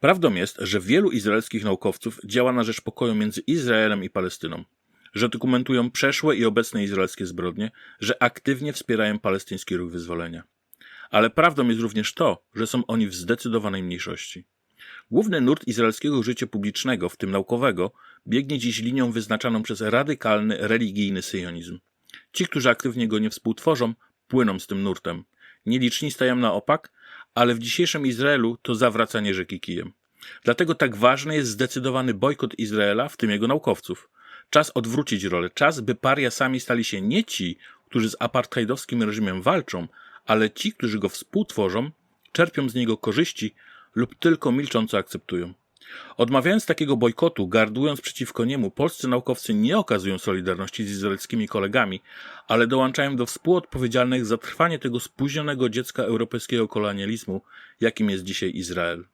Prawdą jest, że wielu izraelskich naukowców działa na rzecz pokoju między Izraelem i Palestyną, że dokumentują przeszłe i obecne izraelskie zbrodnie, że aktywnie wspierają palestyński ruch wyzwolenia. Ale prawdą jest również to, że są oni w zdecydowanej mniejszości. Główny nurt izraelskiego życia publicznego, w tym naukowego, biegnie dziś linią wyznaczaną przez radykalny, religijny syjonizm. Ci, którzy aktywnie go nie współtworzą, płyną z tym nurtem. Nieliczni stają na opak, ale w dzisiejszym Izraelu to zawracanie rzeki kijem. Dlatego tak ważny jest zdecydowany bojkot Izraela, w tym jego naukowców. Czas odwrócić rolę, czas, by paria sami stali się nie ci, którzy z apartheidowskim reżimem walczą, ale ci, którzy go współtworzą, czerpią z niego korzyści lub tylko milcząco akceptują. Odmawiając takiego bojkotu, gardując przeciwko niemu, polscy naukowcy nie okazują solidarności z izraelskimi kolegami, ale dołączają do współodpowiedzialnych za trwanie tego spóźnionego dziecka europejskiego kolonializmu, jakim jest dzisiaj Izrael.